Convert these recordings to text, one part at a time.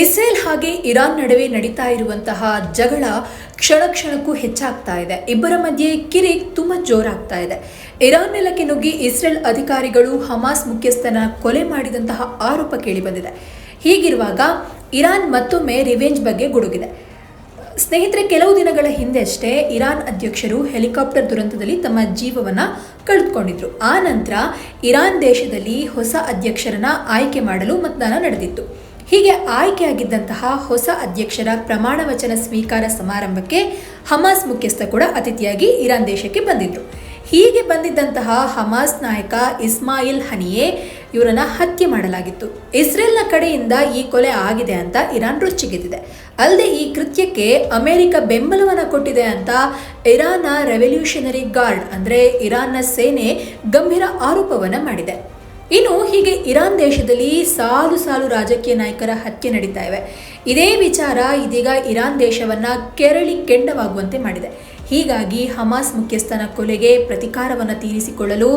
Israel ಹಾಗೆ Iran ನಡುವೆ ನಡೀತಾ ಇರುವಂತಹ ಜಗಳ ಕ್ಷಣ ಕ್ಷಣಕ್ಕೂ ಹೆಚ್ಚಾಗ್ತಾ ಇದೆ. ಇಬ್ಬರ ಮಧ್ಯೆ ಕಿರಿಕ್ ತುಂಬಾ ಜೋರಾಗ್ತಾ ಇದೆ. ಇರಾನ್ ನೆಲಕ್ಕೆ ನುಗ್ಗಿ ಇಸ್ರೇಲ್ ಅಧಿಕಾರಿಗಳು ಹಮಾಸ್ ಮುಖ್ಯಸ್ಥನ ಕೊಲೆ ಮಾಡಿದಂತಹ ಆರೋಪ ಕೇಳಿಬಂದಿದೆ. ಹೀಗಿರುವಾಗ ಇರಾನ್ ಮತ್ತೊಮ್ಮೆ ರಿವೆಂಜ್ ಬಗ್ಗೆ ಗುಡುಗಿದೆ. ಸ್ನೇಹಿತರೆ, ಕೆಲವು ದಿನಗಳ ಹಿಂದೆಷ್ಟೇ ಇರಾನ್ ಅಧ್ಯಕ್ಷರು ಹೆಲಿಕಾಪ್ಟರ್ ದುರಂತದಲ್ಲಿ ತಮ್ಮ ಜೀವವನ್ನ ಕಳೆದುಕೊಂಡಿದ್ರು. ಆ ನಂತರ ಇರಾನ್ ದೇಶದಲ್ಲಿ ಹೊಸ ಅಧ್ಯಕ್ಷರನ್ನ ಆಯ್ಕೆ ಮಾಡಲು ಮತದಾನ ನಡೆದಿತ್ತು. ಹೀಗೆ ಆಯ್ಕೆಯಾಗಿದ್ದಂತಹ ಹೊಸ ಅಧ್ಯಕ್ಷರ ಪ್ರಮಾಣ ವಚನ ಸ್ವೀಕಾರ ಸಮಾರಂಭಕ್ಕೆ ಹಮಾಸ್ ಮುಖ್ಯಸ್ಥ ಕೂಡ ಅತಿಥಿಯಾಗಿ ಇರಾನ್ ದೇಶಕ್ಕೆ ಬಂದಿದ್ದರು ಹೀಗೆ ಬಂದಿದ್ದಂತಹ ಹಮಾಸ್ ನಾಯಕ ಇಸ್ಮಾಯಿಲ್ ಹನಿಯೇ ಇವರನ್ನ ಹತ್ಯೆ ಮಾಡಲಾಗಿತ್ತು. ಇಸ್ರೇಲ್ನ ಕಡೆಯಿಂದ ಈ ಕೊಲೆ ಆಗಿದೆ ಅಂತ ಇರಾನ್ ರೊಚ್ಚಿಗೆದ್ದಿದೆ ಅಲ್ಲದೆ ಈ ಕೃತ್ಯಕ್ಕೆ ಅಮೆರಿಕ ಬೆಂಬಲವನ್ನು ಕೊಟ್ಟಿದೆ ಅಂತ ಇರಾನ್ನ ರೆವಲ್ಯೂಷನರಿ ಗಾರ್ಡ್ ಅಂದರೆ ಇರಾನ್ನ ಸೇನೆ ಗಂಭೀರ ಆರೋಪವನ್ನು ಮಾಡಿದೆ. ಇನ್ನು ಹೀಗೆ ಇರಾನ್ ದೇಶದಲ್ಲಿ ಸಾಲು ಸಾಲು ರಾಜಕೀಯ ನಾಯಕರ ಹತ್ಯೆ ನಡೀತಾ ಇವೆ. ಇದೇ ವಿಚಾರ ಇದೀಗ ಇರಾನ್ ದೇಶವನ್ನ ಕೆರಳಿ ಕೆಂಡವಾಗುವಂತೆ ಮಾಡಿದೆ. ಹೀಗಾಗಿ ಹಮಾಸ್ ಮುಖ್ಯಸ್ಥನ ಕೊಲೆಗೆ ಪ್ರತಿಕಾರವನ್ನು ತೀರಿಸಿಕೊಳ್ಳಲು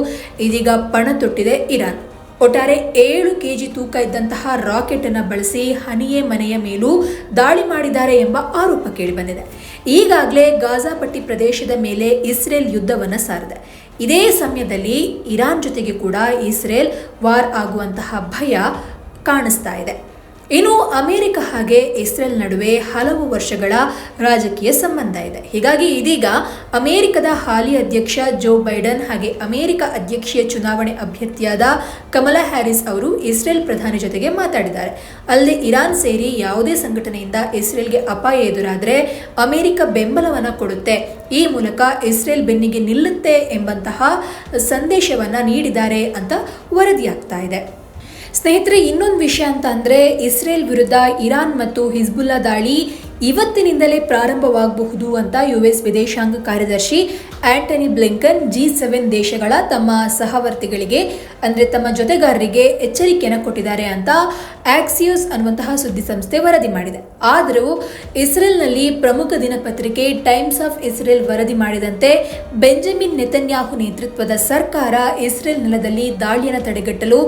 ಇದೀಗ ಪಣ ತೊಟ್ಟಿದೆ ಇರಾನ್. ಒಟ್ಟಾರೆ ಏಳು ಕೆಜಿ ತೂಕ ಇದ್ದಂತಹ ರಾಕೆಟನ್ನು ಬಳಸಿ ಹನಿಯೇ ಮನೆಯ ಮೇಲೂ ದಾಳಿ ಮಾಡಿದ್ದಾರೆ ಎಂಬ ಆರೋಪ ಕೇಳಿಬಂದಿದೆ. ಈಗಾಗಲೇ ಗಾಜಾಪಟ್ಟಿ ಪ್ರದೇಶದ ಮೇಲೆ ಇಸ್ರೇಲ್ ಯುದ್ಧವನ್ನು ಸಾರಿದೆ. ಇದೇ ಸಮಯದಲ್ಲಿ ಇರಾನ್ ಜೊತೆಗೆ ಕೂಡ ಇಸ್ರೇಲ್ ವಾರ್ ಆಗುವಂತಹ ಭಯ ಕಾಣಿಸ್ತಾ ಇದೆ. ಇನ್ನು ಅಮೆರಿಕ ಹಾಗೆ ಇಸ್ರೇಲ್ ನಡುವೆ ಹಲವು ವರ್ಷಗಳ ರಾಜಕೀಯ ಸಂಬಂಧ ಇದೆ. ಹೀಗಾಗಿ ಇದೀಗ ಅಮೆರಿಕದ ಹಾಲಿ ಅಧ್ಯಕ್ಷ ಜೋ ಬೈಡನ್ ಹಾಗೆ ಅಮೆರಿಕ ಅಧ್ಯಕ್ಷೀಯ ಚುನಾವಣೆ ಅಭ್ಯರ್ಥಿಯಾದ ಕಮಲಾ ಹ್ಯಾರಿಸ್ ಅವರು ಇಸ್ರೇಲ್ ಪ್ರಧಾನಿ ಜೊತೆಗೆ ಮಾತಾಡಿದ್ದಾರೆ. ಅಲ್ಲದೆ ಇರಾನ್ ಸೇರಿ ಯಾವುದೇ ಸಂಘಟನೆಯಿಂದ ಇಸ್ರೇಲ್ಗೆ ಅಪಾಯ ಎದುರಾದರೆ ಅಮೆರಿಕ ಬೆಂಬಲವನ್ನು ಕೊಡುತ್ತೆ. ಈ ಮೂಲಕ ಇಸ್ರೇಲ್ ಬೆನ್ನಿಗೆ ನಿಲ್ಲುತ್ತೆ ಎಂಬಂತಹ ಸಂದೇಶವನ್ನು ನೀಡಿದ್ದಾರೆ ಅಂತ ವರದಿಯಾಗ್ತಾ ಇದೆ. ಸ್ನೇಹಿತರೆ ಇನ್ನೊಂದು ವಿಷಯ ಅಂತ ಅಂದರೆ ಇಸ್ರೇಲ್ ವಿರುದ್ಧ ಇರಾನ್ ಮತ್ತು ಹಿಜ್ಬುಲ್ಲಾ ದಾಳಿ ಇವತ್ತಿನಿಂದಲೇ ಪ್ರಾರಂಭವಾಗಬಹುದು ಅಂತ ಯುಎಸ್ ವಿದೇಶಾಂಗ ಕಾರ್ಯದರ್ಶಿ ಆಂಟನಿ ಬ್ಲಿಂಕನ್ ಜಿ ಸೆವೆನ್ ದೇಶಗಳ ತಮ್ಮ ಸಹವರ್ತಿಗಳಿಗೆ, ಅಂದರೆ ತಮ್ಮ ಜೊತೆಗಾರರಿಗೆ ಎಚ್ಚರಿಕೆಯನ್ನು ಕೊಟ್ಟಿದ್ದಾರೆ ಅಂತ ಆಕ್ಸಿಯೋಸ್ ಅನ್ನುವಂತಹ ಸುದ್ದಿ ಸಂಸ್ಥೆ ವರದಿ ಮಾಡಿದೆ. ಆದರೂ ಇಸ್ರೇಲ್ನಲ್ಲಿ ಪ್ರಮುಖ ದಿನಪತ್ರಿಕೆ ಟೈಮ್ಸ್ ಆಫ್ ಇಸ್ರೇಲ್ ವರದಿ ಮಾಡಿದಂತೆ ಬೆಂಜಮಿನ್ ನೆತನ್ಯಾಹು ನೇತೃತ್ವದ ಸರ್ಕಾರ ಇಸ್ರೇಲ್ ನೆಲದಲ್ಲಿ ದಾಳಿಯನ್ನು ತಡೆಗಟ್ಟಲು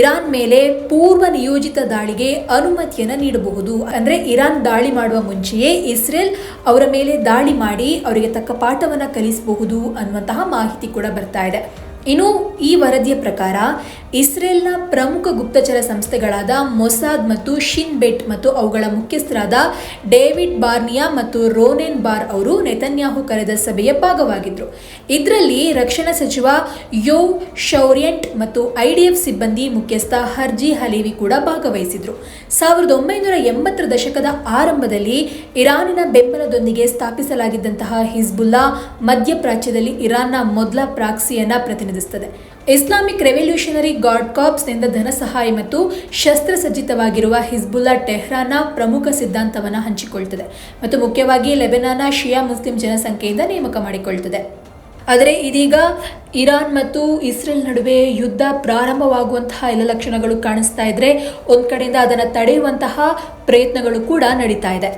ಇರಾನ್ ಮೇಲೆ ಪೂರ್ವ ನಿಯೋಜಿತ ದಾಳಿಗೆ ಅನುಮತಿಯನ್ನು ನೀಡಬಹುದು. ಅಂದರೆ ಇರಾನ್ ದಾಳಿ ಮಾಡುವ ಮುಂಚೆಯೇ ಇಸ್ರೇಲ್ ಅವರ ಮೇಲೆ ದಾಳಿ ಮಾಡಿ ಅವರಿಗೆ ತಕ್ಕ ಪಾಠವನ್ನು ಕಲಿಸಬಹುದು ಅನ್ನುವಂತಹ ಮಾಹಿತಿ ಕೂಡ ಬರ್ತಾ ಇದೆ. ಇನ್ನು ಈ ವರದಿಯ ಪ್ರಕಾರ ಇಸ್ರೇಲ್ನ ಪ್ರಮುಖ ಗುಪ್ತಚರ ಸಂಸ್ಥೆಗಳಾದ ಮೊಸಾದ್ ಮತ್ತು ಶಿನ್ ಬೆಟ್ ಮತ್ತು ಅವುಗಳ ಮುಖ್ಯಸ್ಥರಾದ ಡೇವಿಡ್ ಬಾರ್ನಿಯಾ ಮತ್ತು ರೋನೆನ್ ಬಾರ್ ಅವರು ನೆತನ್ಯಾಹು ಕರೆದ ಸಭೆಯ ಭಾಗವಾಗಿದ್ದರು. ಇದರಲ್ಲಿ ರಕ್ಷಣಾ ಸಚಿವ ಯೋ ಶೌರ್ಯಂಟ್ ಮತ್ತು ಐಡಿಎಫ್ ಸಿಬ್ಬಂದಿ ಮುಖ್ಯಸ್ಥ ಹರ್ಜಿ ಹಲೇವಿ ಕೂಡ ಭಾಗವಹಿಸಿದ್ರು. ಸಾವಿರದ ಒಂಬೈನೂರ ಎಂಬತ್ತರ ದಶಕದ ಆರಂಭದಲ್ಲಿ ಇರಾನಿನ ಬೆಂಬಲದೊಂದಿಗೆ ಸ್ಥಾಪಿಸಲಾಗಿದ್ದಂತಹ ಹಿಜ್ಬುಲ್ಲಾ ಮಧ್ಯಪ್ರಾಚ್ಯದಲ್ಲಿ ಇರಾನ್ನ ಮೊದಲ ಪ್ರಾಕ್ಸಿಯನ್ನ ಪ್ರತಿನಿಧಿಸುತ್ತದೆ ಇಸ್ಲಾಮಿಕ್ ರೆವಲ್ಯೂಷನರಿ ಕಾರ್ಪ್ಸ್ನಿಂದ ಧನ ಸಹಾಯ ಮತ್ತು ಶಸ್ತ್ರಸಜ್ಜಿತವಾಗಿರುವ ಹಿಜ್ಬುಲ್ಲಾ ಟೆಹ್ರಾನ್ನ ಪ್ರಮುಖ ಸಿದ್ಧಾಂತವನ್ನು ಹಂಚಿಕೊಳ್ತದೆ ಮತ್ತು ಮುಖ್ಯವಾಗಿ ಲೆಬೆನಾನ ಶಿಯಾ ಮುಸ್ಲಿಂ ಜನಸಂಖ್ಯೆಯಿಂದ ನೇಮಕ ಮಾಡಿಕೊಳ್ತದೆ. ಆದರೆ ಇದೀಗ ಇರಾನ್ ಮತ್ತು ಇಸ್ರೇಲ್ ನಡುವೆ ಯುದ್ಧ ಪ್ರಾರಂಭವಾಗುವಂತಹ ಎಲ್ಲ ಲಕ್ಷಣಗಳು ಕಾಣಿಸ್ತಾ ಇದ್ರೆ ಒಂದು ಕಡೆಯಿಂದ ಅದನ್ನು ತಡೆಯುವಂತಹ ಪ್ರಯತ್ನಗಳು ಕೂಡ ನಡೀತಾ ಇದೆ.